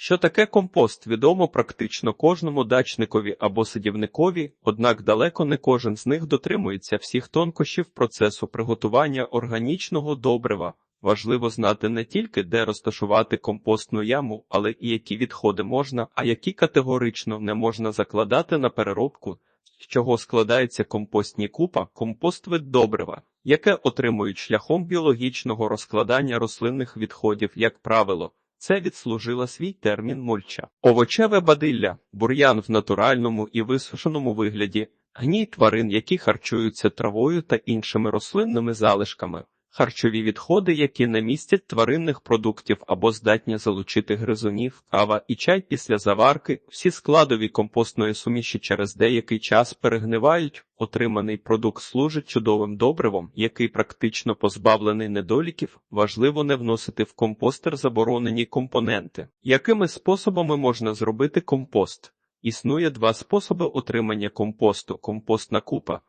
Що таке компост, відомо практично кожному дачникові або садівникові, однак далеко не кожен з них дотримується всіх тонкощів процесу приготування органічного добрива. Важливо знати не тільки де розташувати компостну яму, але і які відходи можна, а які категорично не можна закладати на переробку, з чого складається компостні купа, компост вид добрива, яке отримують шляхом біологічного розкладання рослинних відходів, як правило. Це відслужила свій термін мульча. Овочеве бадилля, бур'ян в натуральному і висушеному вигляді, гній тварин, які харчуються травою та іншими рослинними залишками, харчові відходи, які не містять тваринних продуктів або здатні залучити гризунів, кава і чай після заварки, всі складові компостної суміші через деякий час перегнивають. Отриманий продукт служить чудовим добривом, який практично позбавлений недоліків, важливо не вносити в компостер заборонені компоненти. Якими способами можна зробити компост? Існує два способи отримання компосту: компостна купа.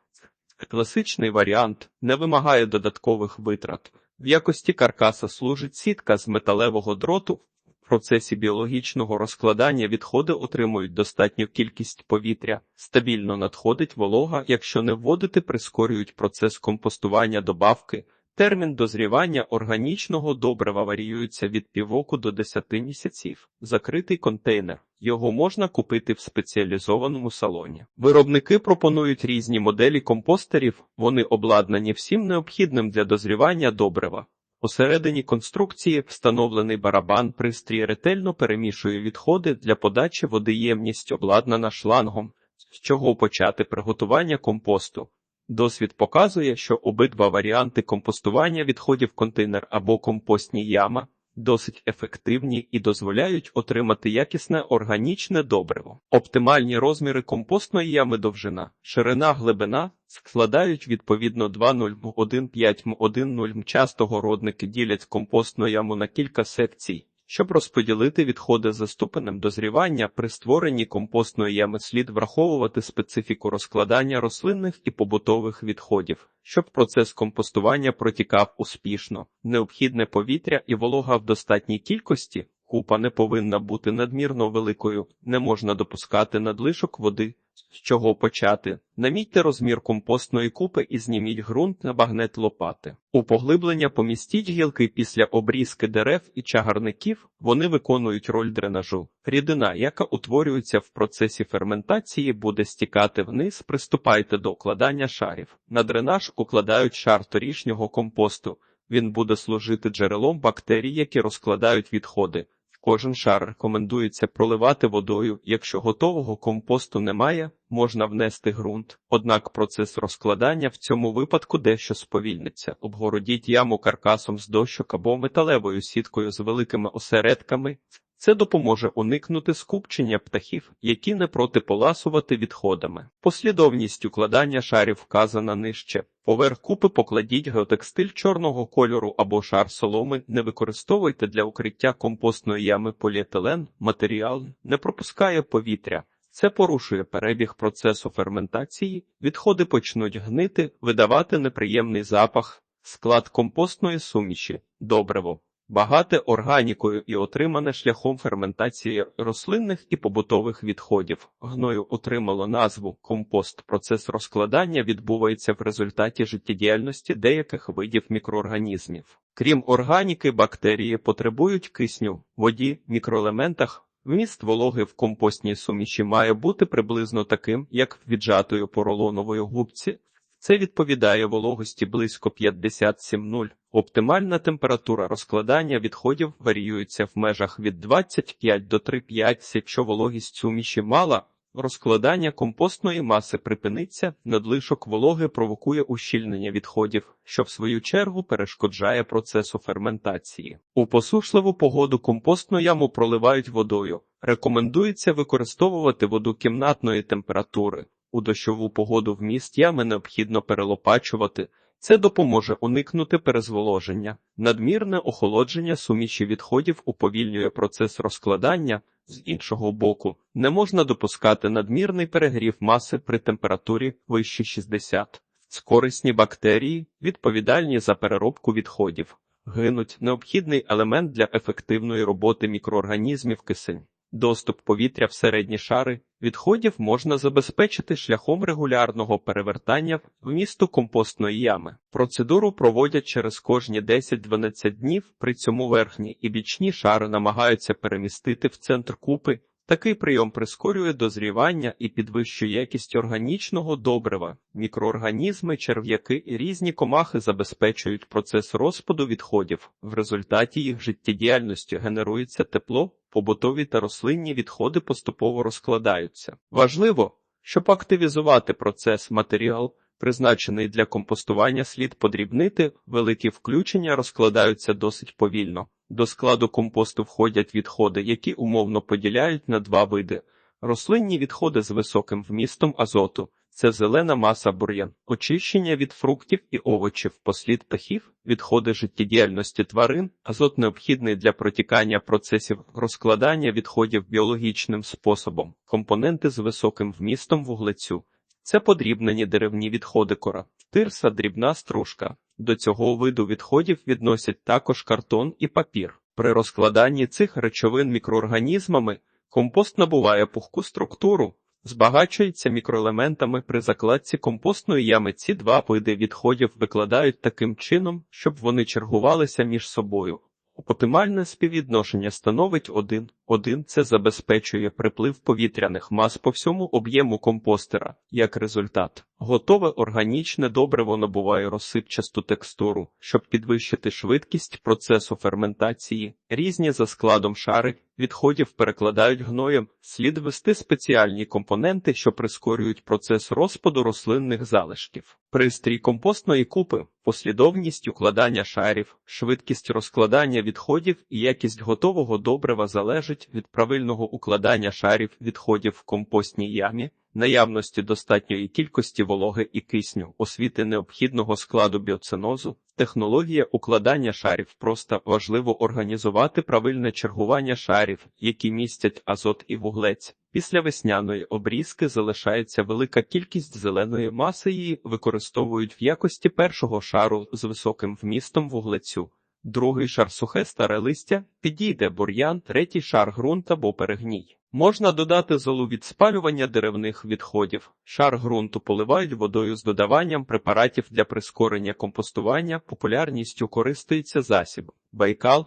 Класичний варіант не вимагає додаткових витрат. В якості каркаса служить сітка з металевого дроту. В процесі біологічного розкладання відходи отримують достатню кількість повітря, стабільно надходить волога, якщо не вводити, прискорюють процес компостування добавки. Термін дозрівання органічного добрива варіюється від півроку до 10 місяців. Закритий контейнер. Його можна купити в спеціалізованому салоні. Виробники пропонують різні моделі компостерів, вони обладнані всім необхідним для дозрівання добрива. Посередині конструкції встановлений барабан пристрій ретельно перемішує відходи для подачі води ємність обладнана шлангом, з чого почати приготування компосту. Досвід показує, що обидва варіанти компостування відходів контейнер або компостні яма досить ефективні і дозволяють отримати якісне органічне добриво. Оптимальні розміри компостної ями довжина, ширина, глибина складають відповідно 2,0,1,5 м1,0 Часто городники ділять компостну яму на кілька секцій. Щоб розподілити відходи за ступенем дозрівання, при створенні компостної ями слід враховувати специфіку розкладання рослинних і побутових відходів, щоб процес компостування протікав успішно, необхідне повітря і волога в достатній кількості. Купа не повинна бути надмірно великою, не можна допускати надлишок води. З чого почати? Намітьте розмір компостної купи і зніміть ґрунт на багнет лопати. У поглиблення помістіть гілки після обрізки дерев і чагарників, вони виконують роль дренажу. Рідина, яка утворюється в процесі ферментації, буде стікати вниз, приступайте до укладання шарів. На дренаж укладають шар торішнього компосту. Він буде служити джерелом бактерій, які розкладають відходи. Кожен шар рекомендується проливати водою. Якщо готового компосту немає, можна внести ґрунт. Однак процес розкладання в цьому випадку дещо сповільниться. Обгородіть яму каркасом з дощок або металевою сіткою з великими осередками. Це допоможе уникнути скупчення птахів, які не проти поласувати відходами. Послідовність укладання шарів вказана нижче. Поверх купи покладіть геотекстиль чорного кольору або шар соломи. Не використовуйте для укриття компостної ями поліетилен. Матеріал не пропускає повітря. Це порушує перебіг процесу ферментації, відходи почнуть гнити, видавати неприємний запах, склад компостної суміші, добриво. Багате органікою і отримане шляхом ферментації рослинних і побутових відходів. Гною отримало назву компост. Процес розкладання відбувається в результаті життєдіяльності деяких видів мікроорганізмів. Крім органіки, бактерії потребують кисню, воді, мікроелементах. Вміст вологи в компостній суміші має бути приблизно таким, як в віджатої поролонової губці. Це відповідає вологості близько 57,0. Оптимальна температура розкладання відходів варіюється в межах від 25 до 3,5. Якщо вологість суміші мала, розкладання компостної маси припиниться, надлишок вологи провокує ущільнення відходів, що в свою чергу перешкоджає процесу ферментації. У посушливу погоду компостну яму проливають водою. Рекомендується використовувати воду кімнатної температури. У дощову погоду вміст ями необхідно перелопачувати. Це допоможе уникнути перезволоження. Надмірне охолодження суміші відходів уповільнює процес розкладання. З іншого боку, не можна допускати надмірний перегрів маси при температурі вище 60. Скорисні бактерії відповідальні за переробку відходів. гинуть необхідний елемент для ефективної роботи мікроорганізмів кисень. Доступ повітря в середні шари відходів можна забезпечити шляхом регулярного перевертання вмісту компостної ями. Процедуру проводять через кожні 10-12 днів, при цьому верхні і бічні шари намагаються перемістити в центр купи. Такий прийом прискорює дозрівання і підвищує якість органічного добрива. Мікроорганізми, черв'яки і різні комахи забезпечують процес розпаду відходів. В результаті їх життєдіяльності генерується тепло, побутові та рослинні відходи поступово розкладаються. Важливо, щоб активізувати процес матеріал, призначений для компостування, слід подрібнити, великі включення розкладаються досить повільно. До складу компосту входять відходи, які умовно поділяють на два види: рослинні відходи з високим вмістом азоту. Це зелена маса бур'ян, очищення від фруктів і овочів, послід птахів, відходи життєдіяльності тварин, азот необхідний для протікання процесів розкладання відходів біологічним способом, компоненти з високим вмістом вуглецю. Це подрібнені деревні відходи кора, тирса, дрібна стружка. До цього виду відходів відносять також картон і папір. При розкладанні цих речовин мікроорганізмами компост набуває пухку структуру, збагачується мікроелементами при закладці компостної ями. Ці два види відходів викладають таким чином, щоб вони чергувалися між собою. Оптимальне співвідношення становить 1. 1 це забезпечує приплив повітряних мас по всьому об'єму компостера. Як результат, готове органічне добриво набуває розсипчасту текстуру, щоб підвищити швидкість процесу ферментації. Різні за складом шари відходів перекладають гноєм. Слід ввести спеціальні компоненти, що прискорюють процес розпаду рослинних залишків. Пристрій компостної купи, послідовність укладання шарів, швидкість розкладання відходів і якість готового добрива залежить від правильного укладання шарів відходів в компостній ямі, наявності достатньої кількості вологи і кисню, освіти необхідного складу біоцинозу, технологія укладання шарів просто важливо організувати правильне чергування шарів, які містять азот і вуглець. Після весняної обрізки залишається велика кількість зеленої маси, її використовують в якості першого шару з високим вмістом вуглецю. Другий шар сухе старе листя, підійде бур'ян, третій шар ґрунт або перегній. Можна додати золу від спалювання деревних відходів. Шар ґрунту поливають водою з додаванням препаратів для прискорення компостування, популярністю користується засіб. Байкал,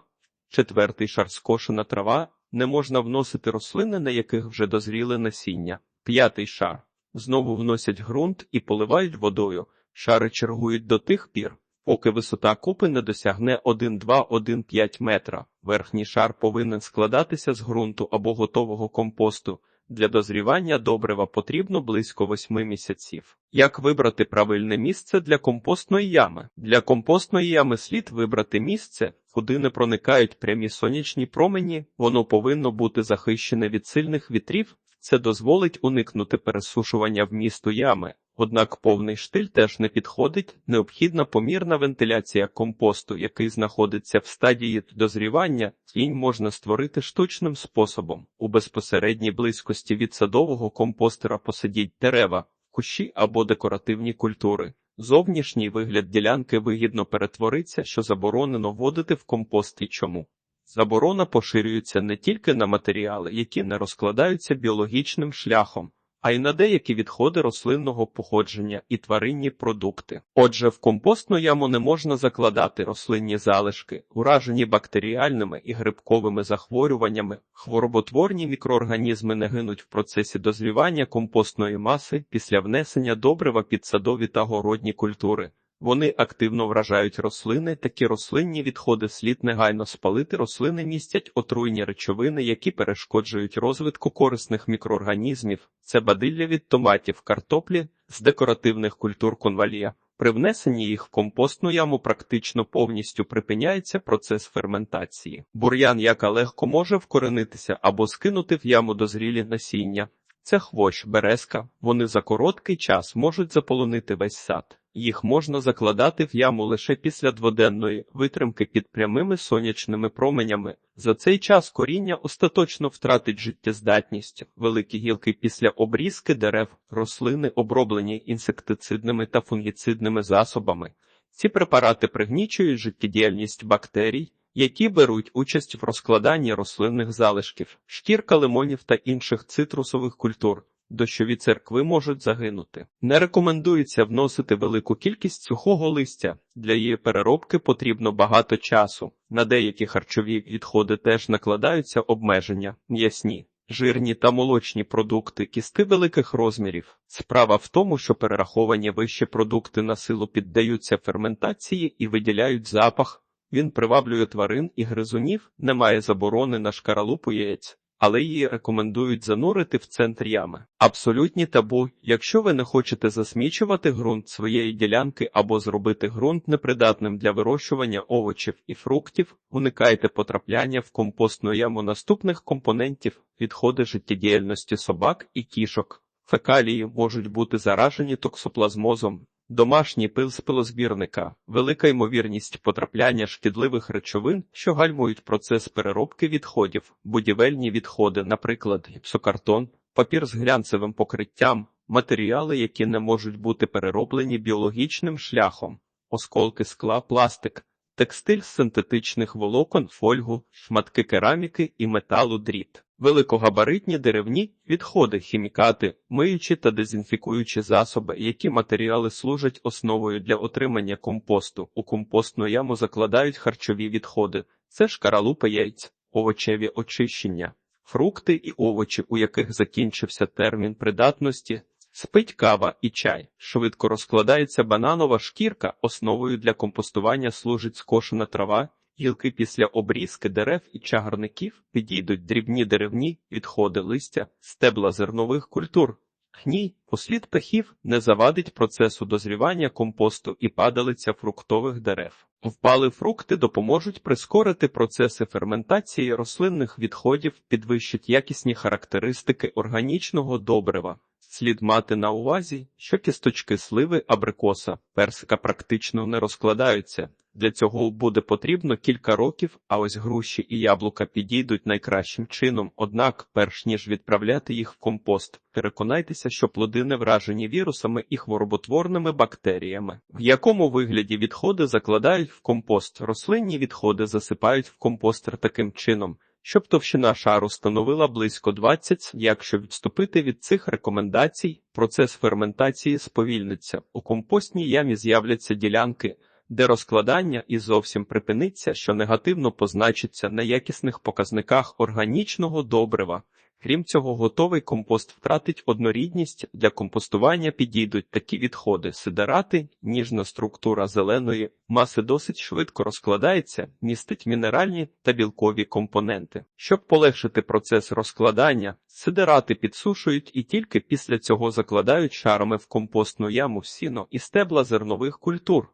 четвертий шар скошена трава, не можна вносити рослини, на яких вже дозріли насіння. П'ятий шар. Знову вносять ґрунт і поливають водою. Шари чергують до тих пір, поки висота купи не досягне 1,2-1,5 метра. Верхній шар повинен складатися з ґрунту або готового компосту. Для дозрівання добрива потрібно близько 8 місяців. Як вибрати правильне місце для компостної ями? Для компостної ями слід вибрати місце, куди не проникають прямі сонячні промені, воно повинно бути захищене від сильних вітрів, це дозволить уникнути пересушування вмісту ями. Однак повний штиль теж не підходить, необхідна помірна вентиляція компосту, який знаходиться в стадії дозрівання, тінь можна створити штучним способом. У безпосередній близькості від садового компостера посадіть дерева, кущі або декоративні культури. Зовнішній вигляд ділянки вигідно перетвориться, що заборонено вводити в компост і чому. Заборона поширюється не тільки на матеріали, які не розкладаються біологічним шляхом, а й на деякі відходи рослинного походження і тваринні продукти. Отже, в компостну яму не можна закладати рослинні залишки, уражені бактеріальними і грибковими захворюваннями, хвороботворні мікроорганізми не гинуть в процесі дозрівання компостної маси після внесення добрива під садові та городні культури. Вони активно вражають рослини, такі рослинні відходи слід негайно спалити. Рослини містять отруйні речовини, які перешкоджують розвитку корисних мікроорганізмів. Це бадилля від томатів, картоплі з декоративних культур конвалія. При внесенні їх в компостну яму практично повністю припиняється процес ферментації. Бур'ян яка легко може вкоренитися або скинути в яму дозрілі насіння. Це хвощ, березка. Вони за короткий час можуть заполонити весь сад. Їх можна закладати в яму лише після дводенної витримки під прямими сонячними променями. За цей час коріння остаточно втратить життєздатність. Великі гілки після обрізки дерев, рослини оброблені інсектицидними та фунгіцидними засобами. Ці препарати пригнічують життєдіяльність бактерій, які беруть участь в розкладанні рослинних залишків, шкірка лимонів та інших цитрусових культур. Дощові церкви можуть загинути. Не рекомендується вносити велику кількість сухого листя. Для її переробки потрібно багато часу. На деякі харчові відходи теж накладаються обмеження, м'ясні. Жирні та молочні продукти кісти великих розмірів. Справа в тому, що перераховані вище продукти на силу піддаються ферментації і виділяють запах. Він приваблює тварин і гризунів, немає заборони на шкаралупу яєць, але її рекомендують занурити в центр ями. Абсолютні табу, якщо ви не хочете засмічувати ґрунт своєї ділянки або зробити ґрунт непридатним для вирощування овочів і фруктів, уникайте потрапляння в компостну яму наступних компонентів, відходи життєдіяльності собак і кішок. Фекалії можуть бути заражені токсоплазмозом, Домашній пил з пилозбірника, велика ймовірність потрапляння шкідливих речовин, що гальмують процес переробки відходів, будівельні відходи, наприклад, гіпсокартон, папір з глянцевим покриттям, матеріали, які не можуть бути перероблені біологічним шляхом, осколки скла, пластик, текстиль з синтетичних волокон, фольгу, шматки кераміки і металу дріт. Великогабаритні деревні відходи, хімікати, миючі та дезінфікуючі засоби, які матеріали служать основою для отримання компосту. У компостну яму закладають харчові відходи, це шкаралупа яйць, овочеві очищення, фрукти і овочі, у яких закінчився термін придатності, спить кава і чай. Швидко розкладається бананова шкірка, основою для компостування служить скошена трава. Гілки після обрізки дерев і чагарників підійдуть дрібні деревні відходи листя, стебла зернових культур. Гній, послід птахів не завадить процесу дозрівання компосту і падалиця фруктових дерев. Впали фрукти допоможуть прискорити процеси ферментації рослинних відходів, підвищать якісні характеристики органічного добрива. Слід мати на увазі, що кісточки сливи абрикоса, персика практично не розкладаються. Для цього буде потрібно кілька років, а ось груші і яблука підійдуть найкращим чином. Однак, перш ніж відправляти їх в компост, переконайтеся, що плоди не вражені вірусами і хвороботворними бактеріями. В якому вигляді відходи закладають в компост, рослинні відходи засипають в компостер таким чином. Щоб товщина шару становила близько 20, якщо відступити від цих рекомендацій, процес ферментації сповільниться. У компостній ямі з'являться ділянки, де розкладання і зовсім припиниться, що негативно позначиться на якісних показниках органічного добрива. Крім цього, готовий компост втратить однорідність для компостування підійдуть такі відходи. Сидерати, ніжна структура зеленої маси досить швидко розкладається, містить мінеральні та білкові компоненти. Щоб полегшити процес розкладання, сидерати підсушують і тільки після цього закладають шарами в компостну яму сіно і стебла зернових культур.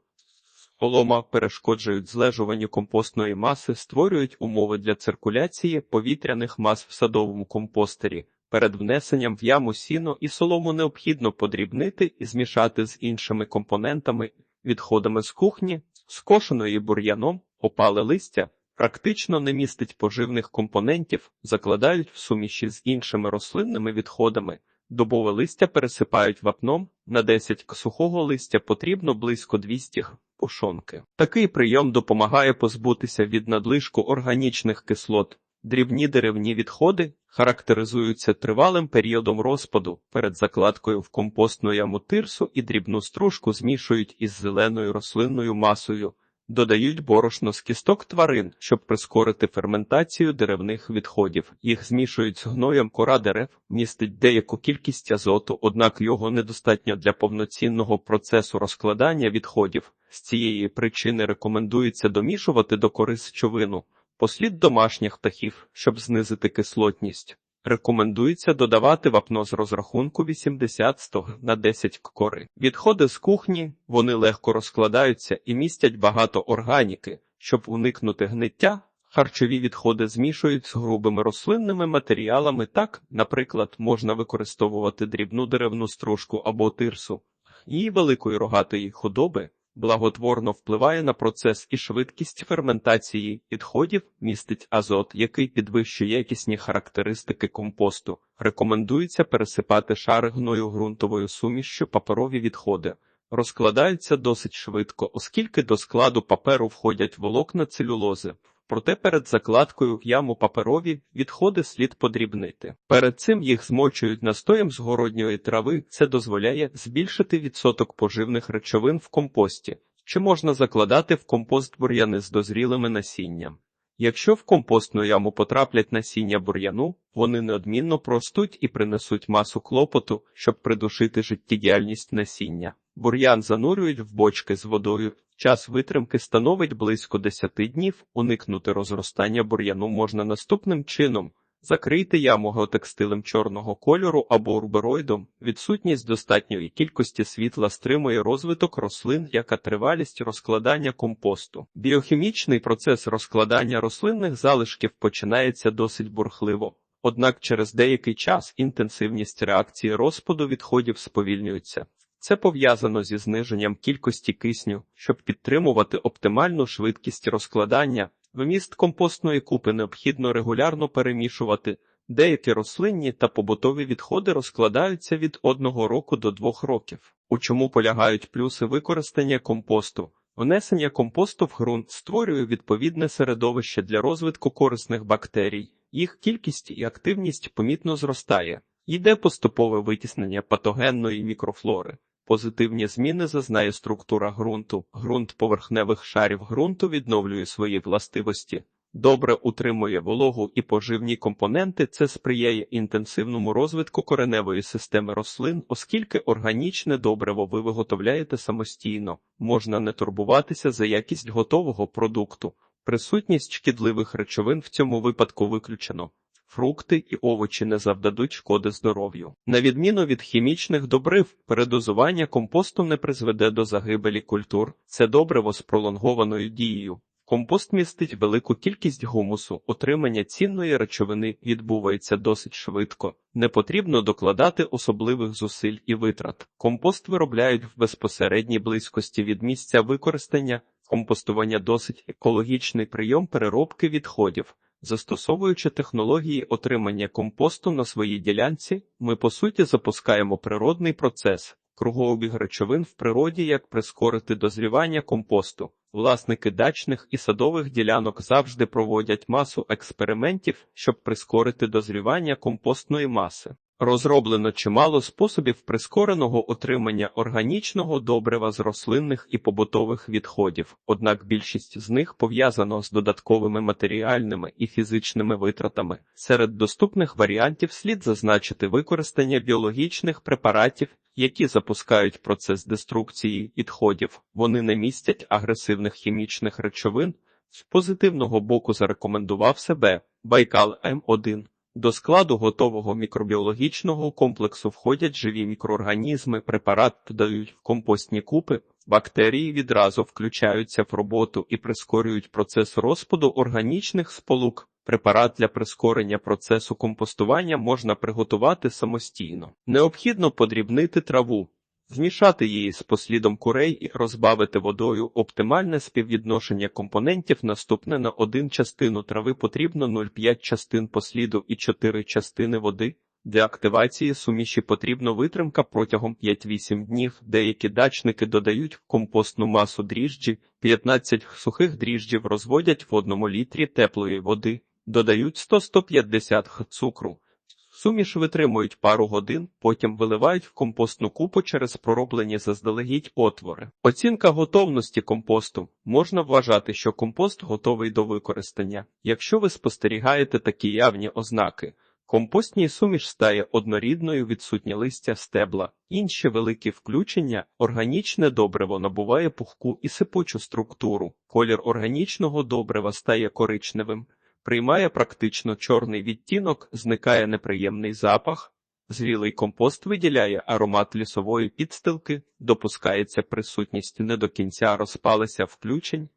Полома перешкоджують злежуванню компостної маси, створюють умови для циркуляції повітряних мас в садовому компостері. Перед внесенням в яму сіно і солому необхідно подрібнити і змішати з іншими компонентами, відходами з кухні, скошеної бур'яном, опале листя, практично не містить поживних компонентів, закладають в суміші з іншими рослинними відходами. Добове листя пересипають вапном, на 10 сухого листя потрібно близько 200 г пошонки. Такий прийом допомагає позбутися від надлишку органічних кислот. Дрібні деревні відходи характеризуються тривалим періодом розпаду. Перед закладкою в компостну яму тирсу і дрібну стружку змішують із зеленою рослинною масою. Додають борошно з кісток тварин, щоб прискорити ферментацію деревних відходів. Їх змішують з гноєм кора дерев, містить деяку кількість азоту, однак його недостатньо для повноцінного процесу розкладання відходів. З цієї причини рекомендується домішувати до кори сечовину, послід домашніх птахів, щоб знизити кислотність. Рекомендується додавати вапно з розрахунку 80-100 на 10 кори. Відходи з кухні, вони легко розкладаються і містять багато органіки. Щоб уникнути гниття, харчові відходи змішують з грубими рослинними матеріалами. Так, наприклад, можна використовувати дрібну деревну стружку або тирсу. Її великої рогатої худоби благотворно впливає на процес і швидкість ферментації відходів, містить азот, який підвищує якісні характеристики компосту. Рекомендується пересипати шари гною ґрунтовою сумішшю паперові відходи. розкладаються досить швидко, оскільки до складу паперу входять волокна целюлози. Проте перед закладкою в яму паперові відходи слід подрібнити. Перед цим їх змочують настоєм з городньої трави. Це дозволяє збільшити відсоток поживних речовин в компості. Чи можна закладати в компост бур'яни з дозрілими насінням? Якщо в компостну яму потраплять насіння бур'яну, вони неодмінно простуть і принесуть масу клопоту, щоб придушити життєдіяльність насіння. Бур'ян занурюють в бочки з водою. Час витримки становить близько 10 днів. Уникнути розростання бур'яну можна наступним чином. Закрийте яму геотекстилем чорного кольору або рубероїдом. Відсутність достатньої кількості світла стримує розвиток рослин, яка тривалість розкладання компосту. Біохімічний процес розкладання рослинних залишків починається досить бурхливо. Однак через деякий час інтенсивність реакції розпаду відходів сповільнюється. Це пов'язано зі зниженням кількості кисню, щоб підтримувати оптимальну швидкість розкладання. Вміст компостної купи необхідно регулярно перемішувати. Деякі рослинні та побутові відходи розкладаються від одного року до двох років. У чому полягають плюси використання компосту? Внесення компосту в ґрунт створює відповідне середовище для розвитку корисних бактерій. Їх кількість і активність помітно зростає. Йде поступове витіснення патогенної мікрофлори. Позитивні зміни зазнає структура ґрунту. Ґрунт поверхневих шарів ґрунту відновлює свої властивості. Добре утримує вологу і поживні компоненти. Це сприяє інтенсивному розвитку кореневої системи рослин, оскільки органічне добриво ви виготовляєте самостійно. Можна не турбуватися за якість готового продукту. Присутність шкідливих речовин в цьому випадку виключено. Фрукти і овочі не завдадуть шкоди здоров'ю. На відміну від хімічних добрив, передозування компосту не призведе до загибелі культур. Це добриво з пролонгованою дією. Компост містить велику кількість гумусу, отримання цінної речовини відбувається досить швидко. Не потрібно докладати особливих зусиль і витрат. Компост виробляють в безпосередній близькості від місця використання. Компостування досить екологічний прийом переробки відходів. Застосовуючи технології отримання компосту на своїй ділянці, ми по суті запускаємо природний процес, кругообіг речовин в природі, як прискорити дозрівання компосту. Власники дачних і садових ділянок завжди проводять масу експериментів, щоб прискорити дозрівання компостної маси. Розроблено чимало способів прискореного отримання органічного добрива з рослинних і побутових відходів, однак більшість з них пов'язано з додатковими матеріальними і фізичними витратами. Серед доступних варіантів слід зазначити використання біологічних препаратів, які запускають процес деструкції відходів. Вони не містять агресивних хімічних речовин. З позитивного боку зарекомендував себе Байкал М1. До складу готового мікробіологічного комплексу входять живі мікроорганізми, препарат додають в компостні купи, бактерії відразу включаються в роботу і прискорюють процес розпаду органічних сполук. Препарат для прискорення процесу компостування можна приготувати самостійно. Необхідно подрібнити траву. Змішати її з послідом курей і розбавити водою оптимальне співвідношення компонентів наступне на один частину трави потрібно 0,5 частин посліду і 4 частини води. Для активації суміші потрібна витримка протягом 5-8 днів. Деякі дачники додають в компостну масу дріжджі, 15 сухих дріжджів розводять в одному літрі теплої води, додають 100-150 г цукру. Суміш витримують пару годин, потім виливають в компостну купу через пророблені заздалегідь отвори. Оцінка готовності компосту можна вважати, що компост готовий до використання. Якщо ви спостерігаєте такі явні ознаки, компостній суміш стає однорідною відсутнє листя стебла, інші великі включення, органічне добриво набуває пухку і сипучу структуру, колір органічного добрива стає коричневим приймає практично чорний відтінок, зникає неприємний запах, зрілий компост виділяє аромат лісової підстилки, допускається присутність не до кінця розпалися включень.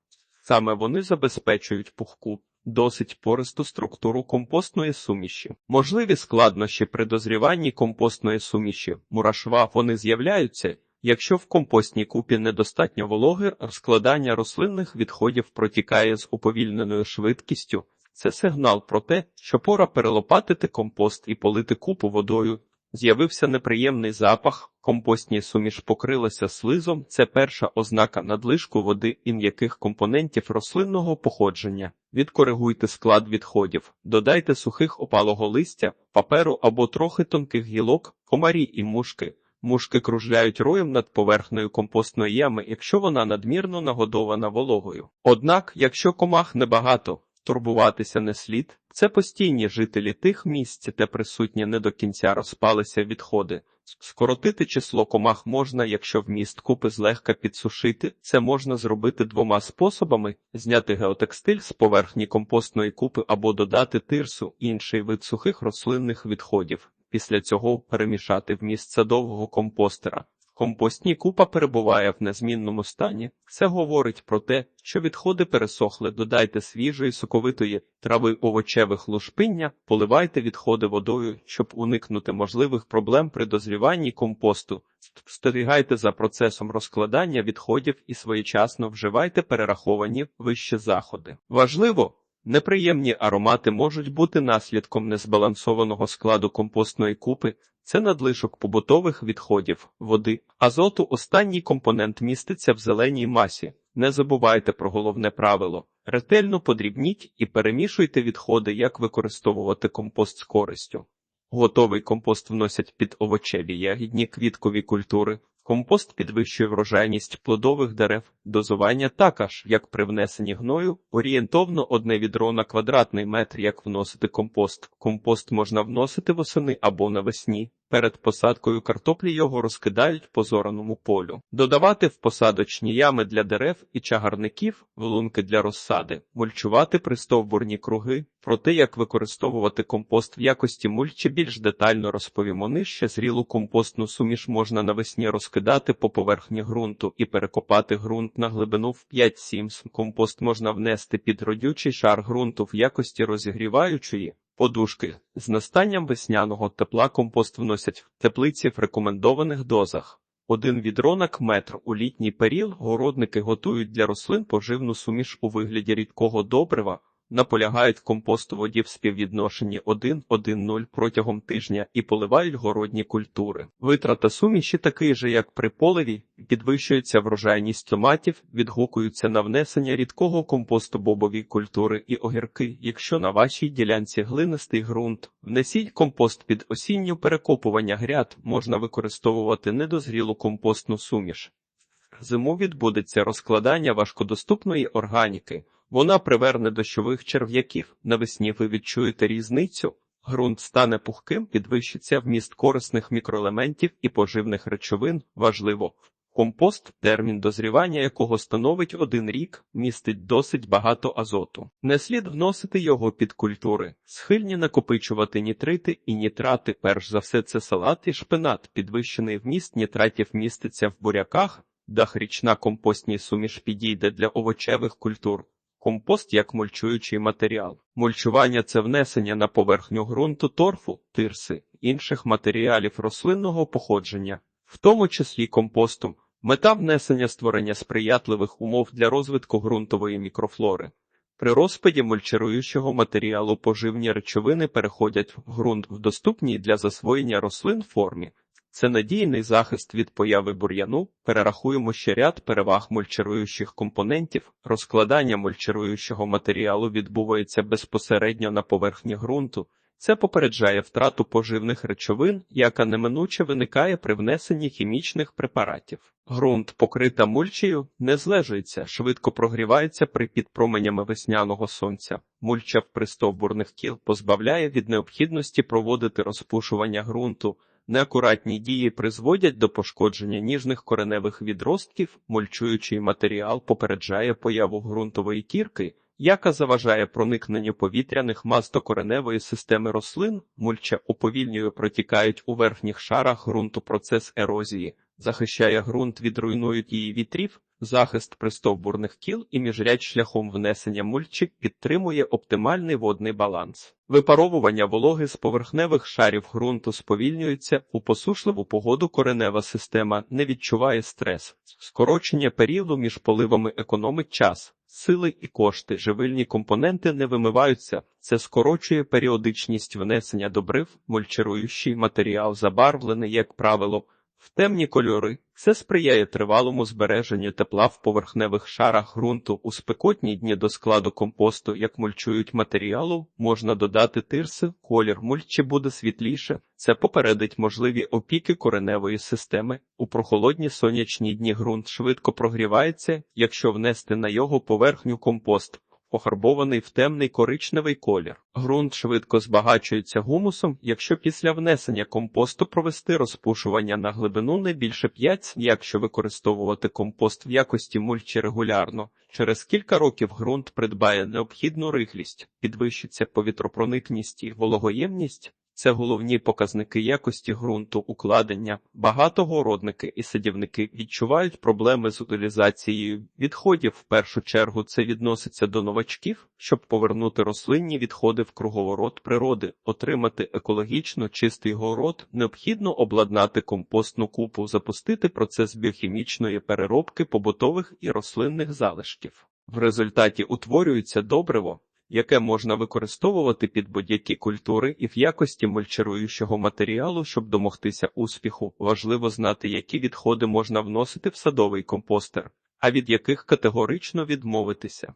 Саме вони забезпечують пухку, досить пористу структуру компостної суміші. Можливі складнощі при дозріванні компостної суміші, мурашва вони з'являються. Якщо в компостній купі недостатньо вологи, розкладання рослинних відходів протікає з уповільненою швидкістю, це сигнал про те, що пора перелопатити компост і полити купу водою. З'явився неприємний запах, компостні суміш покрилася слизом. Це перша ознака надлишку води і м'яких компонентів рослинного походження. Відкоригуйте склад відходів, додайте сухих опалого листя, паперу або трохи тонких гілок, комарі і мушки. Мушки кружляють роєм над поверхнею компостної ями, якщо вона надмірно нагодована вологою. Однак, якщо комах небагато, турбуватися не слід. Це постійні жителі тих місць, де присутні не до кінця розпалися відходи. Скоротити число комах можна, якщо вміст купи злегка підсушити. Це можна зробити двома способами: зняти геотекстиль з поверхні компостної купи або додати тирсу, інший вид сухих рослинних відходів. Після цього перемішати вміст садового компостера. Компостні купа перебуває в незмінному стані. Це говорить про те, що відходи пересохли. Додайте свіжої соковитої трави овочевих лушпиння, поливайте відходи водою, щоб уникнути можливих проблем при дозріванні компосту. Спостерігайте за процесом розкладання відходів і своєчасно вживайте перераховані вище заходи. Важливо. Неприємні аромати можуть бути наслідком незбалансованого складу компостної купи, це надлишок побутових відходів, води, азоту. Останній компонент міститься в зеленій масі. Не забувайте про головне правило. Ретельно подрібніть і перемішуйте відходи, як використовувати компост з користю. Готовий компост вносять під овочеві ягідні квіткові культури. Компост підвищує врожайність плодових дерев, дозування також, як при внесенні гною, орієнтовно одне відро на квадратний метр, як вносити компост. Компост можна вносити восени або навесні. Перед посадкою картоплі його розкидають по зораному полю, додавати в посадочні ями для дерев і чагарників, лунки для розсади, мульчувати пристовбурні круги. Про те, як використовувати компост в якості мульчі, більш детально розповімо нижче. Зрілу компостну суміш можна навесні розкидати по поверхні ґрунту і перекопати ґрунт на глибину в 5-7 см. Компост можна внести під родючий шар ґрунту в якості розігріваючої. Подушки з настанням весняного тепла компост вносять в теплиці в рекомендованих дозах. Один відронок метр у літній період городники готують для рослин поживну суміш у вигляді рідкого добрива, наполягають компост воді в співвідношенні 1-1-0 протягом тижня і поливають городні культури. Витрата суміші такий же, як при поливі, підвищується врожайність томатів, відгукуються на внесення рідкого компосту бобові культури і огірки. Якщо на вашій ділянці глинистий ґрунт, внесіть компост під осінню перекопування гряд, можна використовувати недозрілу компостну суміш. Зиму відбудеться розкладання важкодоступної органіки. Вона приверне дощових черв'яків. Навесні ви відчуєте різницю. Грунт стане пухким, підвищиться вміст корисних мікроелементів і поживних речовин. Важливо. Компост, термін дозрівання якого становить один рік, містить досить багато азоту. Не слід вносити його під культури, схильні накопичувати нітрити і нітрати. Перш за все, це салат і шпинат. Підвищений вміст нітратів міститься в буряках, дахрічна компостній суміш підійде для овочевих культур. Компост як мульчуючий матеріал. Мульчування це внесення на поверхню ґрунту торфу, тирси, інших матеріалів рослинного походження, в тому числі компосту. Мета внесення створення сприятливих умов для розвитку ґрунтової мікрофлори. При розпаді мульчируючого матеріалу поживні речовини переходять в ґрунт в доступній для засвоєння рослин формі. Це надійний захист від появи бур'яну. Перерахуємо ще ряд переваг мульчируючих компонентів. Розкладання мульчируючого матеріалу відбувається безпосередньо на поверхні ґрунту. Це попереджає втрату поживних речовин, яка неминуче виникає при внесенні хімічних препаратів. Ґрунт, покрита мульчею, не злежується, швидко прогрівається при підпроменями весняного сонця. Мульча в пристовбурних кіл позбавляє від необхідності проводити розпушування ґрунту. Неакуратні дії призводять до пошкодження ніжних кореневих відростків, мульчуючий матеріал попереджає появу ґрунтової кірки, яка заважає проникненню повітряних маз до кореневої системи рослин, мульча уповільнює протікають у верхніх шарах ґрунту процес ерозії, захищає ґрунт від руйнують її вітрів, Захист пристовбурних кіл і міжрядь шляхом внесення мульчі підтримує оптимальний водний баланс. Випаровування вологи з поверхневих шарів ґрунту сповільнюється у посушливу погоду. Коренева система не відчуває стрес. Скорочення періоду між поливами економить час. Сили і кошти, живильні компоненти не вимиваються. Це скорочує періодичність внесення добрив, мульчируючий матеріал забарвлений, як правило, в темні кольори. Це сприяє тривалому збереженню тепла в поверхневих шарах ґрунту. У спекотні дні до складу компосту, як мульчують матеріалу, можна додати тирси, колір мульчі буде світліше. Це попередить можливі опіки кореневої системи. У прохолодні сонячні дні ґрунт швидко прогрівається, якщо внести на його поверхню компост. Пофарбований в темний коричневий колір. Ґрунт швидко збагачується гумусом, якщо після внесення компосту провести розпушування на глибину не більше 5, якщо використовувати компост в якості мульчі регулярно. Через кілька років ґрунт придбає необхідну рихлість, підвищиться повітропроникність і вологоємність. Це головні показники якості ґрунту укладення. Багатогородники і садівники відчувають проблеми з утилізацією відходів. В першу чергу це відноситься до новачків, щоб повернути рослинні відходи в круговорот природи, отримати екологічно чистий город, необхідно обладнати компостну купу, запустити процес біохімічної переробки побутових і рослинних залишків. В результаті утворюється добриво, яке можна використовувати під будь-які культури і в якості мульчаруючого матеріалу, щоб домогтися успіху. Важливо знати, які відходи можна вносити в садовий компостер, а від яких категорично відмовитися.